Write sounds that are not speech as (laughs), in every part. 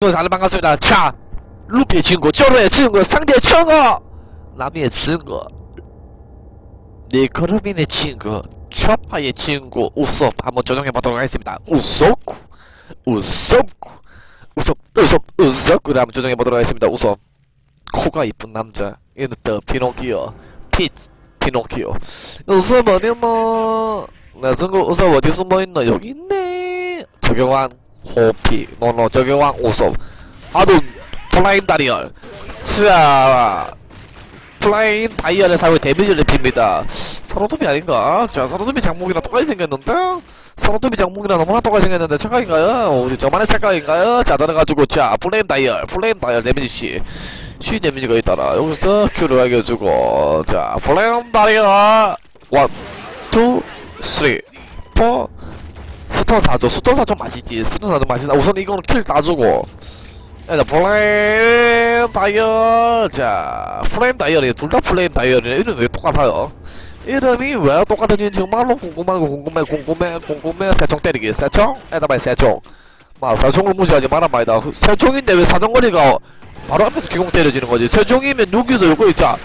여러분 다들 반갑습니다. 자 루피의 친구, 쩌로의 친구, 상대의 증거 남의 친구, 니크루빈의 친구, 초파의 친구, 우섭 한번 조정해보도록 하겠습니다. 우섭 우섭 우섭 우섭 우섭 그래 한번 조정해보도록 하겠습니다. 우섭 코가 이쁜 남자. 얘는 또 피노키오. 핏 피노키오. 우섭 어디 있노? 내 증거 우섭 어디서 뭐 있노? 여기 있네. 조경환. 호피 노노 저격왕 오섭 하둔 플라잉 다리얼 자 플라잉 다이얼의 사용에 데미지를 입힙니다 서로톱이 아닌가? 자 서로톱이 장목이랑 똑같이 생겼는데? 서로톱이 장목이랑 너무나 똑같이 생겼는데 착각인가요? 어, 오지 저만의 착각인가요? 자 들어가지고 자 플레임 다이얼 플레임 다이얼 데미지 C C 데미지가 있다라 여기서 Q를 알려주고 자 플레임 다이얼 1 2 3 4 수턴 사줘 수턴 사줘 맛있지. 수턴 사줘 맛있다. 우선 이거는 킬 따주고. 자 플레임 다이얼. 자 플레임 다이얼이에요. 둘다 플레임 다이얼이에요. 이름이 왜 똑같아요? 이름이 왜 똑같은지 정말로 궁금하고 궁금해 궁금해 궁금해. 세총 때리기. 세총? 에다마이 세총. 마 세총을 무시하지 마라 말이다. 세총인데 왜 사정거리가 바로 앞에서 기공 때려지는 거지? 세총이면 여기서 이거 있자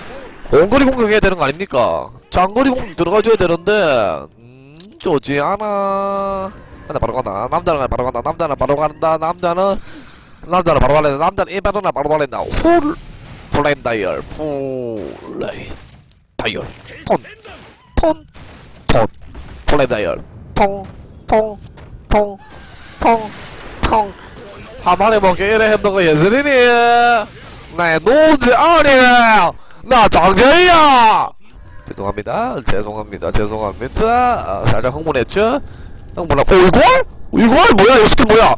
원거리 공격해야 되는 거 아닙니까? 장거리 공격 들어가줘야 되는데 음, 좋지 않아. 근데 바로 간다. 남자는 바로 간다. 남자는 바로 간다. 남자는 남자는 바로 달린다 남자는 이바르나 바로 달린다. 홀 플레임 다이얼 플레임 다이얼 톤톤톤. 플레임 다이얼 통통통통통. 한마리 먹게 이래 했던 거 예슬이니? 나의 네, 노즈 아니 나 장재희야. 죄송합니다. 죄송합니다. 죄송합니다. 아, 살짝 흥분했죠? 형 뭐라 어 이걸? 이걸? 뭐야? 여섯 개 뭐야?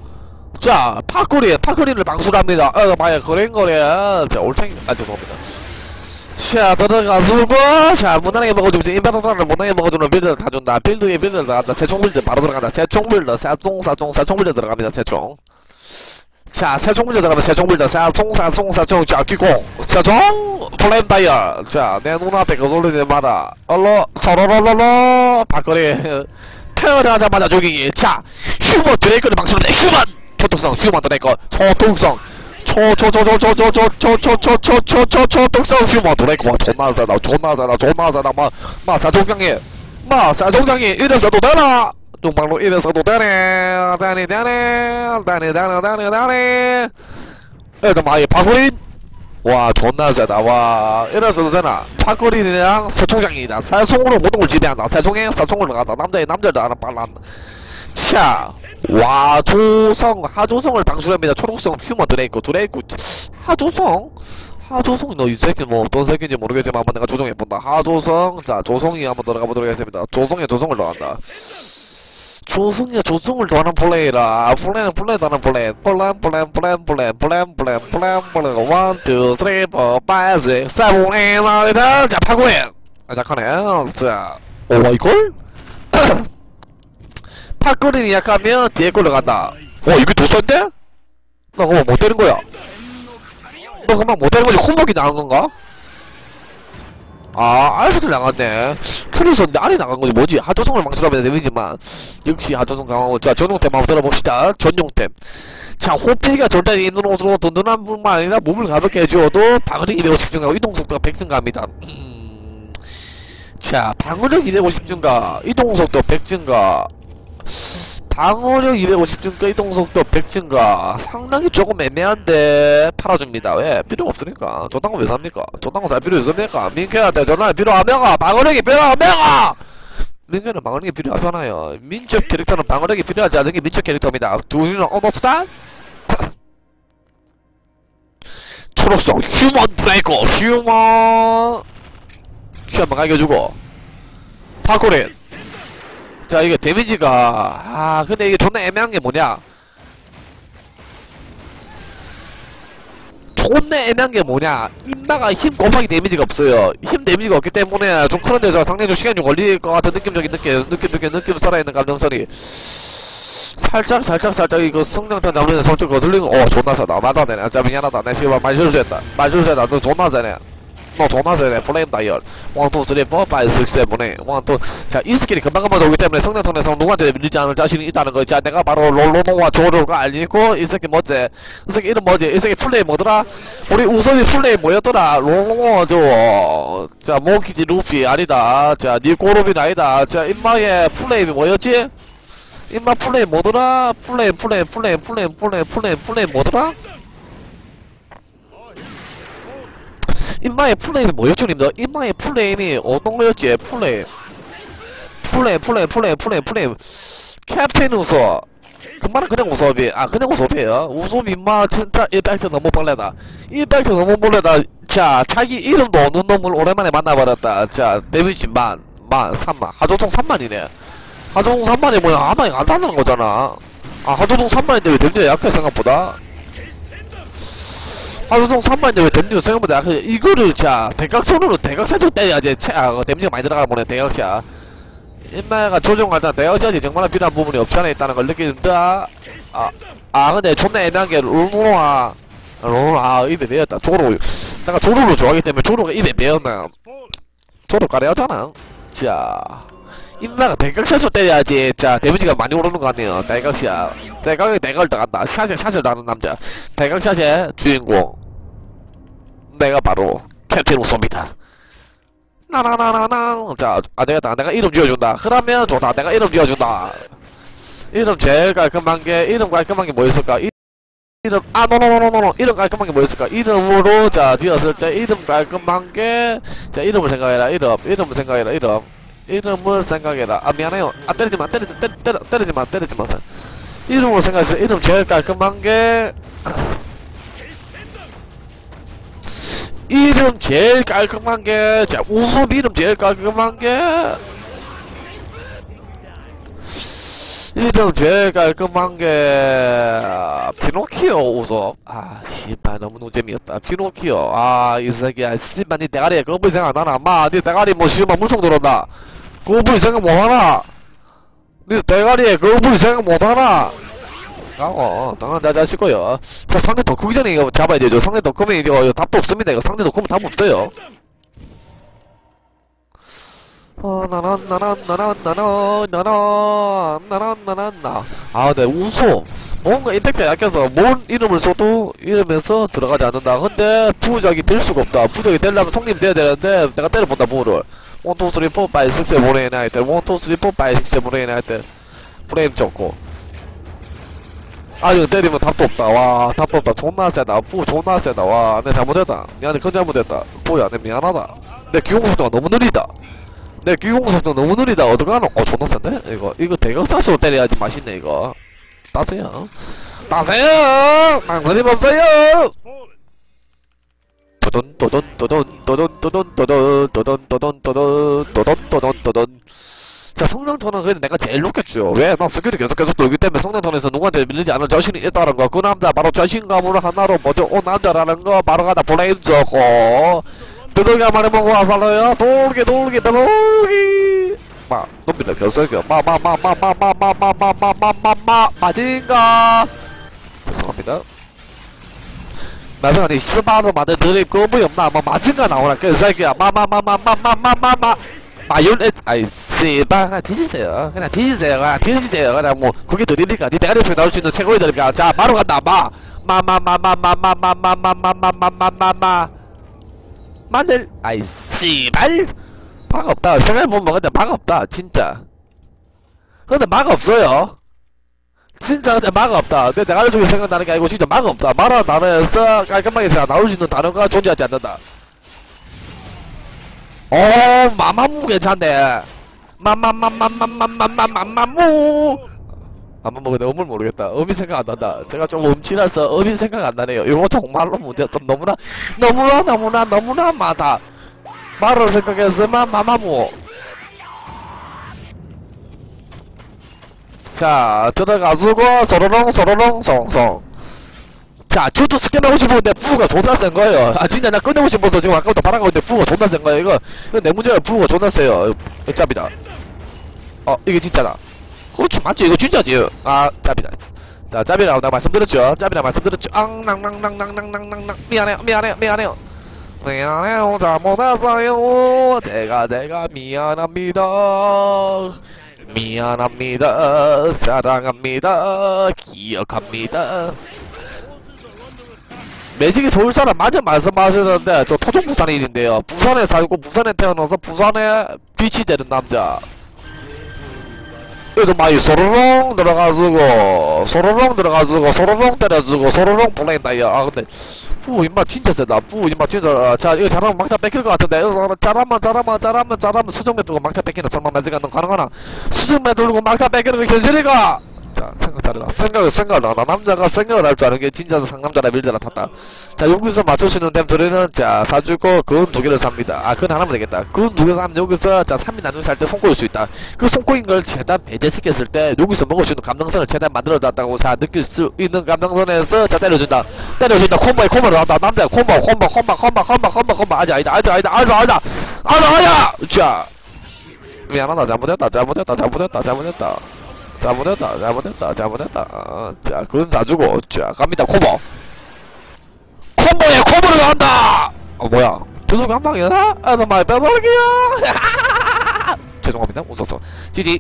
자 파크리 파크리를 방출합니다. 어 마야 거랭거래 자 올챙이 아 죄송합니다. 자 들어가주고. 자 무난하게 먹어주고 인베르라를 무난하게 먹어주는 빌드를 다 준다. 빌드에 빌드를 들어간다. 새총빌드 바로 들어간다. 새총빌드 새총사총 새총빌드 들어갑니다. 새총. 자, 새총빌드 들어가면 세종 문제, 세종, 세종, 세종, 자, 귀공, 세종, 플랜 다이얼. 자, 내 눈앞에 거슬리는 바다. 얼로, 서로로로로, 박거리. 태어나자마자 죽이기 자 휴먼 드레이크를 방출해 휴먼 초통성 휴먼 드레이크 초통성 초초초초초초초초초초초초초통성 휴먼 드레이크와 존나 세다 존나 세다 존나 세다 마 마사종장이 마사종장이 이래서도 되나 뚱방로 이래서도 되네 되네 되네 되네 되네 되네 되네 에다 마이 바구린 와 존나 세다 와 이래서도 되나 파쿠린이랑 서총장이다 쌀총으로 모든 걸 지배한다 쌀총에 쌀총으로 간다 남자의 남자도 하는 빨란 자, 와, 조성, 하조성을 방출합니다. 초록성 휴먼 드레이크, 드레이크, 하조성? 하조성, 너이 새끼 뭐 어떤 새끼인지 모르겠지만 한번 내가 조정해본다. 하조성, 자, 조성이 한번 들어가 보도록 하겠습니다. 조성에 조성을 더한다. 조성에 조성을 더하는 플레이라. 플레이는 플레이 더하는 플레이. 플랜, 플랜, 플랜, 플랜, 플랜, 플랜, 플랜, 플랜, 원, 투, 쓰리, 포, 파이, 식, 세븐, 에잇, 나인, 텐. 자! 아, 약하네. 자, 오, 이걸? (coughs) 팝거린이 약하면 뒤에 걸로 간다. 어, 이게 더 센데? 나 그만 못 되는 거야. 너 그만 못 되는 거지? 콤보기 나간 건가? 아, 알스들 나갔네. 큐리선데 알이 나간 거지. 뭐지? 하조성을 망설하면 데미지만. 역시 하조성 강하고. 자, 전용템 한번 들어봅시다. 전용템. 자, 호피가 절대 있는 옷으로 든든한 뿐만 아니라 몸을 가볍게 해주어도 방어력 250 증가하고 이동속도가 100 증가합니다. 음. 자, 방어력 250 증가, 이동속도 100 증가, 방어력 250 증가, 이동속도 100 증가. 상당히 조금 애매한데 팔아줍니다. 왜? 필요 없으니까. 저딴 거왜 삽니까? 저딴 거살 필요 있습니까? 민캐한테 전화에 필요하면 방어력이 필요하면 민캐는 방어력이 필요하잖아요. 민첩 캐릭터는 방어력이 필요하지 않은 게 민첩 캐릭터입니다. 두유는 언더스탄? 초록성 휴먼 브레이커 휴먼 휴 한번 갈겨주고 파코린 자 이게 데미지가 아 근데 이게 존나 애매한 게 뭐냐? 존나 애매한 게 뭐냐? 인마가 힘 곱하기 데미지가 없어요. 힘 데미지가 없기 때문에 좀 그런 데서 상당히 좀 시간이 좀 걸릴 것 같은 느낌적인 느낌 느낌 느낌 살아있는 감정선이. 살짝 살짝 살짝 이거 성장탄 잡는 성적 거슬리는 거, 어 존나 세다. 맞아 내네. 진짜 미안하다. 내 씨발 말 실수했다. 말 실수했다. 너 존나 세네 너 존나 세네 플레임 다이얼 1, 2, 3, 4, 5, 6, 7, 8 1, 2 자, 이 스킬이 금방 금방 오기 때문에 성장통에서 누구한테 밀리지 않을 자신이 있다는 거 자, 내가 바로 롤로노와 조로가 알리고 이 새끼 뭐지? 이 새끼 이름 뭐지? 이 새끼 플레이 뭐더라? 우리 우섭이 플레이 뭐였더라? 롤로노 저... 자, 모키지 루피 아니다 자, 니코로빈 아니다 자, 임마의 플레이 뭐였지? 임마 플레이 뭐더라? 플레이 플레이 플레이 플레이 플레이 플레이 플레이 뭐더라? 임마의 플레임이 뭐였죠 님들? 임마의 플레임이 어떤 거였지? 플레임? 플레임 플레임 플레임 플레임 플레임. 캡틴 우섭 그 말은 그냥 우섭이. 아 그냥 우섭이에요? 우섭 임마 진짜 100표 너무 벌레다. 100표 너무 벌레다. 자 자기 이름도 없는 놈을 오랜만에 만나버렸다. 자 데미지 만, 만, 3만. 하조총 3만이네. 하조총 3만이 뭐야? 아마 이거 안 산다는 거잖아. 아 하조총 3만인데 왜 데미지가 약해 생각보다 하루종 3만인데 왜 데미지가 생각보다 약해 이거를 자 대각선으로 대각선으로 때려야지 체, 아, 데미지가 많이 들어가는 거네 대각샷 인마가 조종할 때 대각샷이 정말 필요한 부분이 없지 않아 있다는 걸 느끼는다. 아, 아 근데 존나 애매한 게 롤로아 롤로 아 입에 매였다. 조로 내가 조로를 좋아하기 때문에 조로가 입에 매였나. 조로 가려하잖아. 자 인마가 대각샷으로 때려야지. 자 데미지가 많이 오르는 거 같네요. 대각샷 대각이 대각을 나간다 샷에 샷을 나는 남자. 대각샷의 주인공. 내가 바로 캡틴 우소입니다. 나나나나나. 자 안되겠다 내가 이름 지어준다. 그러면 좋다. 내가 이름 지어준다. 이름 제일 깔끔한 게 이름 깔끔한 게 뭐였을까? 이, 이름 아 노노노노노. 이름 깔끔한 게 뭐였을까? 이름으로 자 지었을 때 이름 깔끔한 게 자 이름을 생각해라. 이름 이름을 생각해라. 이름 이름을 생각해라. 아 미안해요. 아 때리지마 때리지 때리, 때리, 때리지마 때리지마 이름을 생각해서 이름 제일 깔끔한 게 이름 제일 깔끔한 게, 자, 우섭 이름 제일 깔끔한 게, 이름 제일 깔끔한 게, 피노키오 우섭. 아, 씨발, 너무 재미없다. 피노키오. 아, 이 새끼야. 씨발, 니 대가리에 거부이 생각 안 하나? 마, 니 대가리 뭐, 씨발, 물총 들었나? 거부이 생각 못 하나? 니 대가리에 거부이 생각 못 하나? 어, 당연 내 자식고요. 자, 상대 더 크기 전에 이거 잡아야 되죠. 상대 더 크면 이거 답도 없습니다. 이거 상대 더 크면 답 없어요. 어, 나난, 나난, 나난, 나난, 나난, 나난, 나난, 나. 아, 네, 우소. 뭔가 임팩트가 약해서, 뭔 이름을 써도 이름에서 들어가지 않는다. 근데, 부적이 될 수가 없다. 부적이 되려면 성님 돼야 되는데, 내가 때려본다, 뭐를. 1, 2, 3, 4, 5, 6, 7, 8, 9, 10, 1, 2, 3, 4, 5, 6, 7, 8, 9, 10. 프레임 좋고. 아 이거 때리면 답도 없다 와 답도 없다 존나 세다 부 존나 세다 와 내 잘못했다 미안해 큰 잘못했다 부야 내 미안하다 내 기공 속도가 너무 느리다 내 기공 속도 너무 느리다 어떡하노 어 존나 센데 이거 이거 대각사수로 때려야지 맛있네 이거 따세요 따세요 망설임 없어요 도돈 도돈 도돈 도돈 도돈 도돈 도돈 도돈 도돈 도돈 도돈 도돈 자 성장턴은 그래도 내가 제일 높겠죠 왜? 나 스킬이 계속 계속 돌기 때문에 성장턴에서 누구한테 밀리지 않을 자신이 있다는 거그 남자 바로 자신감으로 하나로 먼저 온 남자라는 거 바로 가다 저고 두들겨 먹고 와살로요 돌기 돌기 돌기 마 놈들아 결석이요 마마마마마마마마마마마마마 마진가 죄송합니다 나중에 스바로 만든 드립 거부이 없나 뭐 마진가 나오나 그 새끼야 마마마마마마마마마 마요넷 아이 씨발 그냥 뒤지세요 그냥 뒤지세요 그냥 뒤지세요 그냥 뭐 그게 드립니까 니 대가리 속에 나올 수 있는 최고의 드립이야 자 바로 간다 마 마마마마마마마마마마마마마 마 마늘. 아이 씨발. 막 없다. 생각해보면 근데 막 없다 진짜. 근데 막 없어요. 진짜 근데 막 없다. 내 대가리 속에 생각나는 게 아니고 진짜 막 없다. 말하는 단어에서 깔끔하게 나올 수 있는 단어가 존재하지 않는다. 오 마마무 괜찮네. 마마마마마마마마마마무 마마무 근데 음을 모르겠다 음이 생각 안 난다 제가 좀 음치라서 음이 생각 안 나네요 이거 정말로 문제 좀 너무나 너무나 너무나 너무나 많다 말을 생각했으면 마마무 자 들어가지고 소로롱 소로롱 송송 자, 저도 스캔하고 싶었는데 부가 존나 센 거예요. 아, 진짜 나 끝내고 싶어서 지금 아까부터 바라고 있는데 부가 존나 센 거예요. 이거, 이거 내 문제야. 부가 존나 세요. 짭이다. 어, 이게 진짜다. 그렇죠. 맞죠? 이거 진짜지 아 짭이다. 자 짭이라고 나 말씀드렸죠. 짭이라고 말씀드렸죠. 앙낭낭낭낭낭낭낭 미안해요 미안해요 미안해요. 미안해요 잘못했어요. 제가 제가 미안합니다. 미안합니다. 사랑합니다. 기억합니다. 매직이 서울 사람 맞은 말씀하시는데 저 토종 부산 일인데요. 부산에 살고 부산에 태어나서 부산에 빛이 되는 남자. 그래도 많이 소로롱 들어가지고 소로롱 들어가지고 소로롱 때려주고 소로롱 보낸다요 아 근데 후 임마 진짜 세다. 후 임마 진짜 자 이거 잘하면 막타 뺏길 것 같은데. 잘하면 잘하면 잘하면 잘하면 수정매 들고 막타 뺏기는 설마 매직가 너 가능하나? 수정매 들고 막타 뺏기는 게 현실이가 자 생각 잘해라 생각을 생각을 하. 남자가 생각을 할 줄 아는 게 진짜 상남자라 밀자라 샀다. 자 여기서 맞추시는 템들은 자 사주고 근 두 개를 삽니다. 아 그건 하나면 되겠다. 근 두 개 사면 여기서 자 3이 나중에 살 때 손꼽을 수 있다. 그 손꼽인 걸 최대한 배제시켰을 때 여기서 먹을 수 있는 감당선을 최대한 만들어놨다고 자 느낄 수 있는 감당선에서 자 때려준다. 때려준다. 콤보에 콤보로 나왔다. 남자 콤보 콤보 콤보 콤보 콤보 콤보 콤보 아직 아니다 아직 아니다 아직 아니다. 아직 아니다 자 미안하다. 잘못했다 잘못했다 잘못했다 잘못했다. 잘못했다 잘못했다 잘못했다. 어, 자 그건 사주고 자 갑니다 콤보 콤보에 콤보로 나온다! 어 뭐야? 계속 한 방이야? 아 정말 빼버릴게요. (laughs) 죄송합니다 웃어서. 지지